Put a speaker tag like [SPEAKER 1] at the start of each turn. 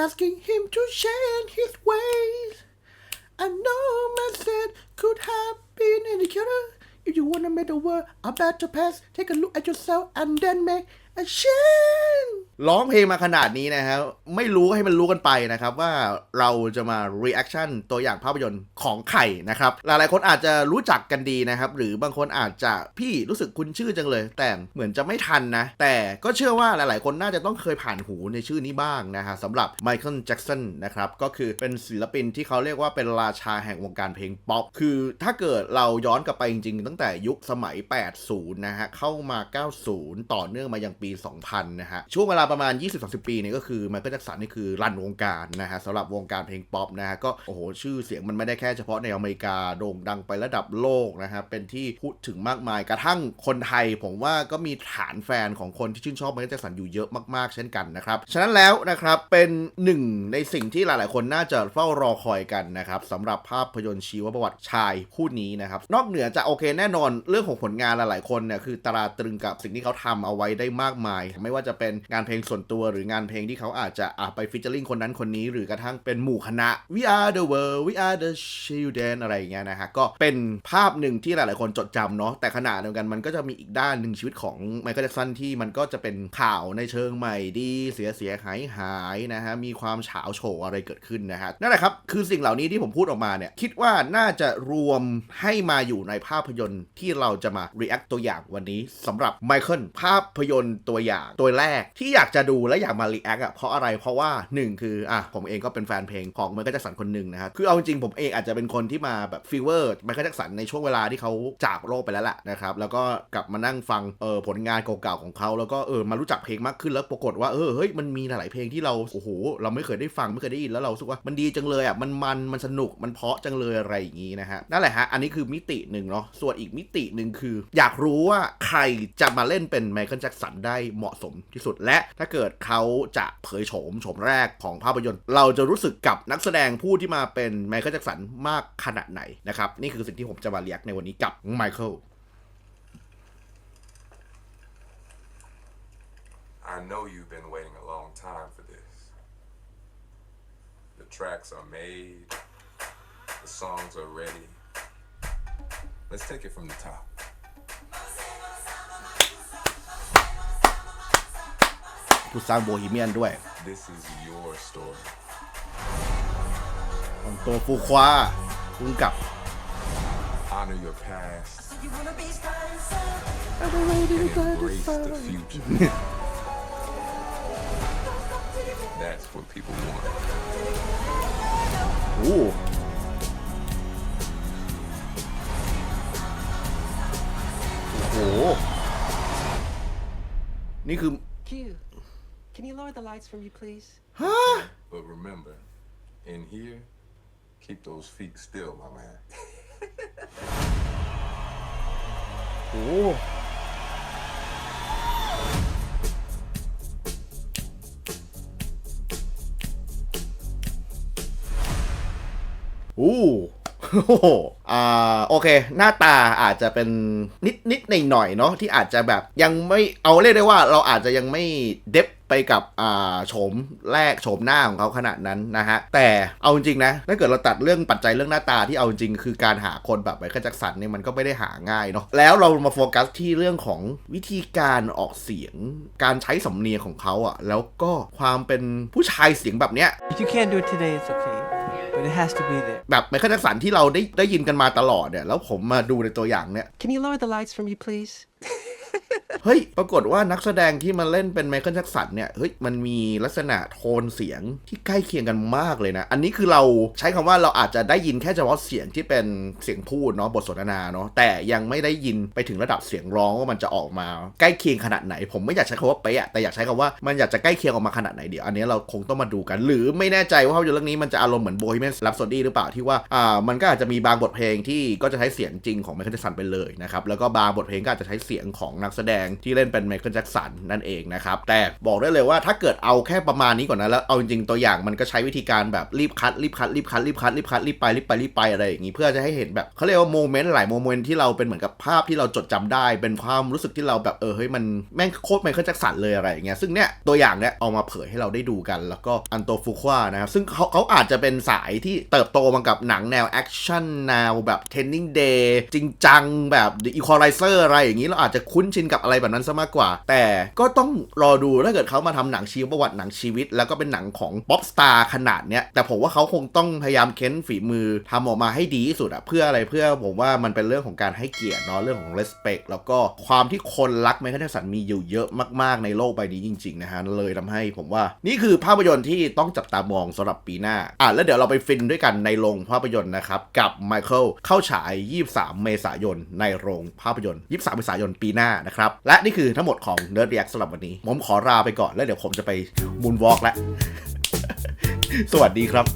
[SPEAKER 1] asking him to share in his ways. And no man said could have been any clearer. If you wanna make the world a better place, take a look at yourself and then make a change. ร้องเพลงมาขนาดนี้นะครับ ไม่รู้ให้มันรู้กันไปนะครับ ว่าเราจะมา reaction ตัวอย่างภาพยนตร์ของไข่นะครับ หลายๆคนอาจจะรู้จักกันดีนะครับ หรือบางคนอาจจะพี่รู้สึกคุ้นชื่อจังเลย แต่เหมือนจะไม่ทันนะ แต่ก็เชื่อว่าหลายๆ คนน่าจะต้องเคยผ่านหูในชื่อนี้บ้างนะฮะสำหรับไมเคิลแจ็กสันนะครับ ก็คือเป็นศิลปินที่เขาเรียกว่าเป็นราชาแห่งวงการเพลงป๊อปคือถ้าเกิดเราย้อนกลับไปจริงๆ ตั้งแต่ยุคสมัย 80 นะฮะเข้ามา 90 ต่อเนื่องมายังปี 2000 นะฮะช่วงเวลาประมาณ 20-30 ปีเนี่ยก็คือไมเคิลแจ็กสันนี่คือรันวงการนะฮะสำหรับวงการเพลงป๊อปนะฮะก็โอ้โหชื่อเสียงมันไม่ได้แค่เฉพาะในอเมริกาโด่งดังไประดับโลกนะฮะเป็นที่พูดถึงมากมายกระทั่งคนไทย ผมว่าก็มีฐานแฟนของคนที่ชื่นชอบไมเคิลแจ็กสันอยู่เยอะมากๆ เช่นกันนะครับฉะนั้นแล้วนะครับเป็นหนึ่งในสิ่งที่หลาย ๆ คนน่าจะเฝ้ารอคอยกันนะครับสำหรับภาพยนตร์ชีวประวัติชายผู้นี้นะครับนอกเหนือจากโอเคแน่นอนเรื่องของผลงานหลาย ๆ คนเนี่ยคือตราตรึงกับสิ่งที่เขาทำเอาไว้ได้มากมาย ไม่ว่าจะเป็นงานเพลงส่วนตัวหรืองานเพลงที่เขาอาจจะอะไปฟิชเจอร์ลิงคนนั้นคนนี้ หรือกระทั่งเป็นหมู่คณะ We are the world we are the children อะไรอย่างเงี้ยนะฮะก็เป็นภาพหนึ่งที่หลาย ๆ คนจดจำเนาะแต่ขณะเดียวกันมันก็จะมีอีกด้านหนึ่งชีวิตของไมเคิลแจ็คสันที่มันก็จะเป็นข่าวในเชิงใหม่ดีเสียเสียหายหายนะฮะมีความเฉาโฉอะไรเกิดขึ้นนะฮะนั่นแหละครับคือสิ่งเหล่านี้ที่ผมพูดออกมาเนี่ยคิดว่าน่าจะรวมให้มาอยู่ในภาพยนตร์ที่เราจะมา react ตัวอย่างวันนี้สำหรับไมเคิลภาพยนตร์ตัวอย่างตัวแรกที่อยากจะดูและอยากมา react อะเพราะอะไรเพราะว่าหนึ่งคืออะผมเองก็เป็นแฟนเพลงของไมเคิลแจ็คสันคนหนึ่งนะครับคือเอาจริงผมเองอาจจะเป็นคนที่มาแบบฟีเวอร์ไมเคิลแจ็คสันในช่วงเวลาที่เขาจากโลกไปแล้วแหละนะครับแล้วก็กลับมานั่งฟังเออผลงานเก่าๆของเขาแล้วก็เออมารู้จักเพลงมากขึ้นแล้วปรากฏว่าเออเฮ้ยมันมีหลายเพลงที่เราโอ้โหเราไม่เคยได้ฟังไม่เคยได้ยินแล้วเราสึกว่ามันดีจังเลยอะมันมันมันสนุกมันเพาะจังเลยอะไรอย่างงี้นะฮะนั่นแหละฮะอันนี้คือมิติหนึ่งเนาะส่วนอีกมิติหนึ่งคือ อยากรู้ว่าใครจะมาเล่นเป็นไมเคิลแจ็คสันได้เหมาะสมที่สุดและถ้าเกิดเขาจะเผยโฉมโฉมแรกของภาพยนตร์ เราจะรู้สึกกับนักแสดงผู้ที่มาเป็นไมเคิลแจ็คสันมากขนาดไหนนะครับ นี่คือสิ่งที่ผมจะมาเรียกในวันนี้กับไมเคิล
[SPEAKER 2] I know you've been waiting a long time for this. The tracks are made, the songs are ready. Let's take it from the top.
[SPEAKER 1] ผู้สร้างโบฮีเมียนด้วย
[SPEAKER 2] This is your story.
[SPEAKER 1] ของตัวฟูควาคุงกับ
[SPEAKER 2] Honor your past and embrace the future. That's what people want.
[SPEAKER 1] โอ้โห นี่คือ
[SPEAKER 3] Q, can you lower the lights for me, please?
[SPEAKER 1] ฮะ
[SPEAKER 2] But remember, in here, keep those feet still, my man.
[SPEAKER 1] โอ้โอ้โหอ่า โอเค หน้าตาอาจจะเป็นนิดนิดหน่อยหน่อยๆเนาะที่อาจจะแบบยังไม่เอาเรียกได้ว่าเราอาจจะยังไม่เดฟ ไปกับอ่าโฉมแรกโฉมหน้าของเขาขนาดนั้นนะฮะ แต่เอาจริงๆนะ ถ้าเกิดเราตัดเรื่องปัจจัยเรื่องหน้าตาที่เอาจริงคือการหาคนแบบไมเคิลแจ็คสันเนี่ยมันก็ไม่ได้หาง่ายเนาะ แล้วเรามาโฟกัสที่เรื่องของวิธีการออกเสียง การใช้สำเนียงของเขาอะแล้วก็ความเป็นผู้ชายเสียงแบบเนี้ย
[SPEAKER 3] If you can't do it today, it's okay. But it has to be there.
[SPEAKER 1] แบบไมเคิลแจ็คสันที่เราได้ได้ยินกันมาตลอดเนี่ยแล้วผมมาดูในตัวอย่างเนี่ย
[SPEAKER 3] Can you lower the lights for me, please?
[SPEAKER 1] เฮ้ย ปรากฏว่านักแสดงที่มาเล่นเป็นไมเคิลแจ็คสันเนี่ย เฮ้ย มันมีลักษณะโทนเสียงที่ใกล้เคียงกันมากเลยนะ อันนี้คือเราใช้คำว่าเราอาจจะได้ยินแค่เฉพาะเสียงที่เป็นเสียงพูดเนาะ บทสนทนาเนาะ แต่ยังไม่ได้ยินไปถึงระดับเสียงร้องว่ามันจะออกมา ใกล้เคียงขนาดไหน ผมไม่อยากใช้คำว่าเป๊ะอะแต่อยากใช้คำว่ามันอยากจะใกล้เคียงออกมาขนาดไหนเดี๋ยวอันนี้เราคงต้องมาดูกัน หรือไม่แน่ใจว่าภาพยนตร์เรื่องนี้มันจะอารมณ์เหมือนโบฮีเมียนรปโซดี้หรือเปล่าที่ว่าอ่ามันก็อาจจะมีบางบทเพลงที่ก็จะใช้เสียงจริงของไมเคิลแจ็คสันไปเลยนะครับแล้วก็บางบทเพลงก็อาจจะใช้เสียงของนักแสดงงที่เล่นเป็นไมเคิลแจ็คสันนั่นเองนะครับ แต่บอกได้เลยว่าถ้าเกิดเอาแค่ประมาณนี้ก่อนนะ แล้วเอาจริงๆตัวอย่างมันก็ใช้วิธีการแบบรีบคัดรีบคัดรีบคัดรีบคัดรีบคัดรีบไปรีบไปรีบไปอะไรอย่างงี้ เพื่อจะให้เห็นแบบเขาเรียกว่าโมเมนต์หลายโมเมนต์ที่เราเป็นเหมือนกับภาพที่เราจดจำได้ เป็นความรู้สึกที่เราแบบเออเฮ้ยมันแม่งโคตรไมเคิลแจ็คสันเลยอะไรอย่างเงี้ยซึ่งเนี่ยตัวอย่างเนี่ยเอามาเผยให้เราได้ดูกัน แล้วก็อันโตฟุควานะครับซึ่งเขาเขาอาจจะเป็นสายที่เติบโตมากับหนังแนวแอคชั่นแนวแบบเทนนิงเดย์จริงจังแบบ The Equalizer อะไรอย่างนี้เราอาจจะคุ้นชินกับอะไรแบบนั้นซะมากกว่า แต่ก็ต้องรอดูถ้าเกิดเขามาทำหนังชีวประวัติหนังชีวิต แล้วก็เป็นหนังของป๊อปสตาร์ขนาดเนี้ยแต่ผมว่าเขาคงต้องพยายามเค้นฝีมือทำออกมาให้ดีที่สุดอะเพื่ออะไรเพื่อผมว่ามันเป็นเรื่องของการให้เกียรติเนาะเรื่องของ respect แล้วก็ความที่คนรักไมเคิลแจ็คสันมีอยู่เยอะมาก ๆ ในโลกใบนี้จริง ๆ นะฮะ เลยทำให้ผมว่า นี่คือภาพยนตร์ที่ต้องจับตามองสำหรับปีหน้า อะ แล้วเดี๋ยวเราไปฟินด้วยกันในโรงภาพยนตร์นะครับ กับไมเคิลเข้าฉาย 23 เมษายนในโรงภาพยนตร์ 23 เมษายนปีหน้านะครับและนี่คือทั้งหมดของ Nerd React สำหรับวันนี้ ผมขอลาไปก่อนแล้วเดี๋ยวผมจะไปมูนวอล์กแล้ว สวัสดีครับ